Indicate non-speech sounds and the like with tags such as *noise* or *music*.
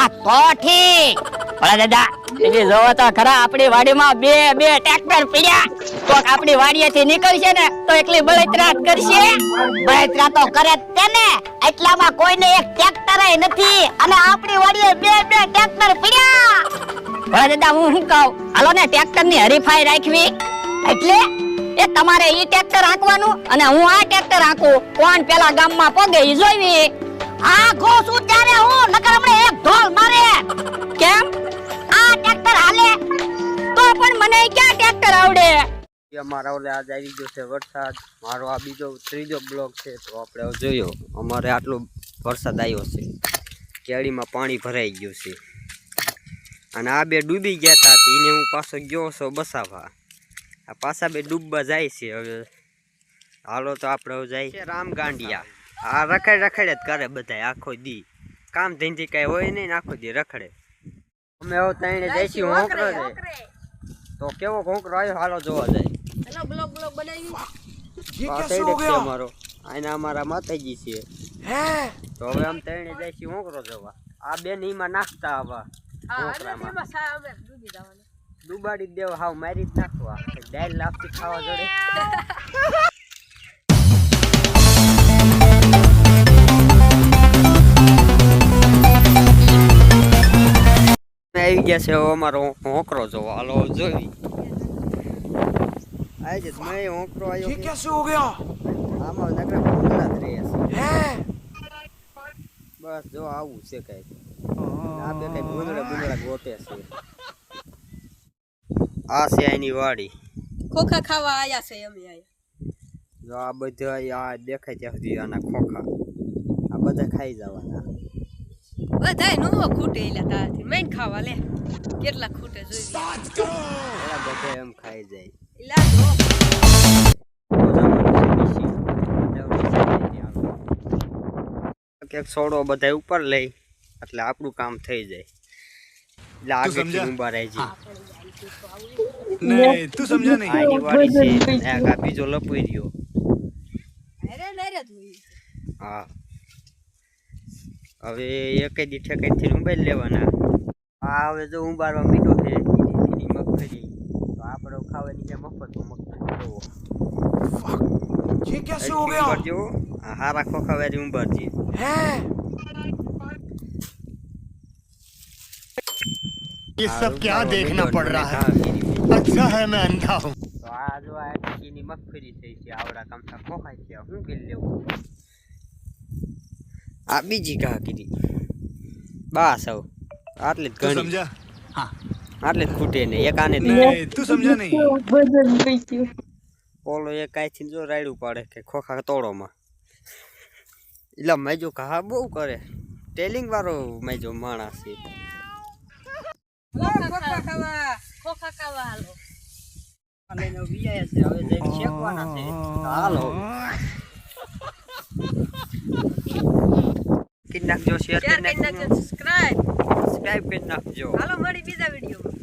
આ તો ઠીક. ભલા દાદા બીજી જોવો તો ખરા આપણી વાડીમાં બે બે ટ્રેક્ટર પડ્યા. કોક આપણી વાડીએથી નીકળશે ને, તો એકલી બળતરાત કરશે. બળતરા તો કરે જ એટલામાં કોઈને એક ટ્રેક્ટર નથી. અને આપણી વાડીએ બે બે ટ્રેક્ટર પડ્યા. ભલા દાદા, હું શું કહું? હાલો ને ટ્રેક્ટરની હરીફાઈ રાખવી. એટલે એ તમારે ઈ ટ્રેક્ટર હાંકવાનું અને હું આ ટ્રેક્ટર હાંકું. કોણ પેલા ગામમાં પગે ઈ જોઈવી આ ઘો શું ત્યારે હું નકર હમણે એક ઢોલ મારે. કેમ? આ ટ્રેક્ટર હાલે. તો પણ મને ક્યાં ટ્રેક્ટર આવડે? અમારા ઓલે આજ આવી ગયો છે વરસાદ. મારો આ બીજો ત્રીજો બ્લોક છે તો આપણે હવે જોયો. અમારે આટલો વરસાદ આવ્યો છે. કેળીમાં પાણી ભરાઈ ગયું છે. અને આ બે ડૂબી ગયા હતા એને હું પાછો ગયો છો બસાવવા. આ પાછા બે ડૂબવા જાય છે હવે. હાલો તો આપણે હવે જાય. છે રામ ગાંડિયા આ રખડ રખડે જ કરે બધા આખો દી. કામ ધંધી કઈ હોય નહીં આખો દી રખડે. અમે હવે તઈને જઈશી હોંકરો છે તો કેવો હોંકરો આવ્યો હાલો જોવા જાય. હેલો બ્લોગ બ્લોગ બનાવી અમારો? છે. હે? તો હવે આમ તઈને જઈશી હોંકરો જોવા. આ બેન ઈમાં નાખતા આવા ડુબાડી દેવા હાવ મારી જ નાખવા. દાળ લાપતી ખાવા જોડે. *laughs* ગયા છે અમારો હોકરો જોવો. હાલો જોઈ. આય જસ મે હોકરો આયો કે? કેસે હો ગયા આમાં નકરા ભૂંગળા જ છે. હે? બસ જો આવું છે કઈ આ બે કઈ ભૂંગળા ભૂંગળા ગોતે છે. આ છે એની વાડી. ખોખા ખાવા આયા છે અમે આયા જો આ બધા આ દેખાય ત્યાં સુધી આના ખોખા. આ બધા ખાઈ જવાના. બધાય નો ખૂટે એલા તારથી. મેં ખાવા લે. કેટલા ખૂટે જોઈ એલા બધે એમ ખાઈ જાય. એલા જો. છોડો બધા ઉપર લઈ એટલે આપણું કામ થઈ જાય. એટલે આગળ ઊભા રહી જાય તું સમજા નહીં? આની કાપી જો લપી રહ્યો. અરે નરે તું હા. હવે એક દી ઠેકાઈથી ઉંબાઈ લેવાના આ હવે જો ઉંબારવા મીઠો છે એની એની મગફળી તો આપણે ખાવાની છે મફત મગફળી જોવો ये कैसे हो એટલી गया ઉંબારજો આ હારા ખોખા વારી ઉંબારજી है ये આ सब क्या ઉંબારવા देखना મીઠો पड़ એટલે रहा है ખાવા अच्छा है मैं अंधा हूँ તો આ જો આ ટીકીની મગફળી થઈ છે આવડા કમસા ખોખાય છે હું કરી લેવું આ બીજી કાકીરી બસ આવ આટલે જ ઘણી. સમજા? જ ખૂટે ને એક આને તું સમજા નહીં. પોલો એક કાંઈથી જો રાયડું પાડે કે ખોખા તોડોમાં. એટલા મેજો ઘા બહુ કરે. ટેલિંગ વાળો મેજો માણસ છે. ખોખા ખાવા. ખોખા ખાવા હાલો. લઈને છે હવે જઈને શેકવાના છે. હાલો. *laughs* કરી નાખજો શેર કરી નાખજો સબસ્ક્રાઇબ સબસ્ક્રાઇબ કરી નાખજો હાલો મળી બીજા વિડીયોમાં